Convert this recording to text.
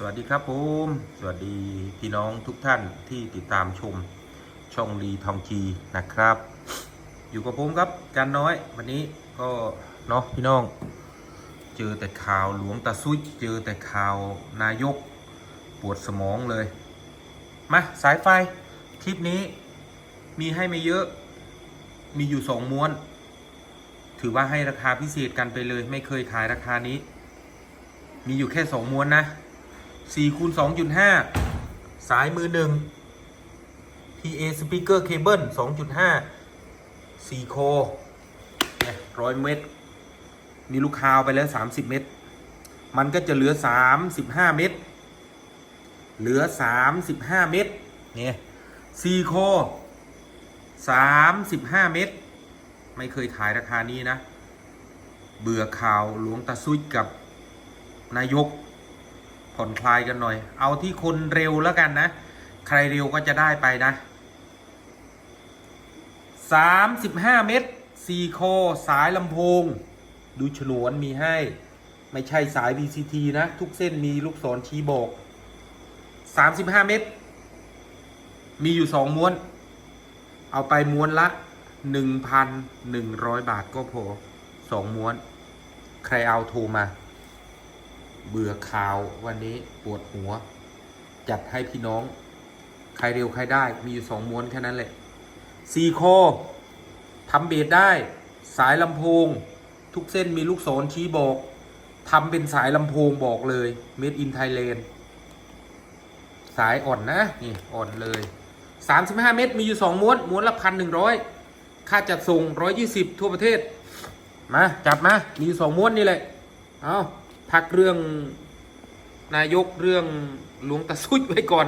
สวัสดีครับผม สวัสดีพี่น้องทุกท่านที่ติดตามชมช่องลีทองจีนะครับ อยู่กับผมครับจันน้อยวันนี้ก็เนาะพี่น้อง เจอแต่ข่าวหลวงตาซุยเจอแต่ข่าวนายกปวดสมองเลย มาสายไฟคลิปนี้มีให้ไม่เยอะมีอยู่สองม้วน ถือว่าให้ราคาพิเศษกันไปเลย ไม่เคยขายราคานี้ มีอยู่แค่สองม้วนนะ 4คูณ2.5 สายมือหนึ่ง PA speaker cable 2.5 4 โคเนี่ร้อยเมตร มีลูกคาวไปแล้ว 30 เมตร มันก็จะเหลือ 35 เมตร เหลือ 35 เมตรเนี่ย4โค 35 เมตร ไม่เคยขายราคานี้นะ เบื่อข่าวหลวงตาซุยกับนายก ผ่อนคลายกันหน่อย เอาที่คนเร็วแล้วกันนะ ใครเร็วก็จะได้ไปนะ 35 เมตร4โคสายลำโพง ดูฉนวนมีให้ ไม่ใช่สาย VCT นะ ทุกเส้นมีลูกศรชี้บอก 35 เมตร มีอยู่ 2 ม้วน เอาไปม้วนละ 1,100 บาทก็พอ 2 ม้วน ใครเอาโทรมา เบื่อข่าววันนี้ปวดหัว จัดให้พี่น้อง ใครเร็วใครได้มีอยู่สองม้วนแค่นั้นแหละซีโคทำเบสได้ สายลำโพง ทุกเส้นมีลูกศรชี้บอกทำเป็นสายลำโพงบอกเลย Made in Thailand สายอ่อนนะ นี่ อ่อนเลย 35 เมตร มีอยู่ 2 ม้วน ม้วนละพันหนึ่งร้อยค่าจัดส่ง 120 ทั่วประเทศ มา จับมา มีอยู่ 2 ม้วนนี่แหละ เอา พักเรื่องนายกเรื่องหลวงตาซุดไว้ก่อน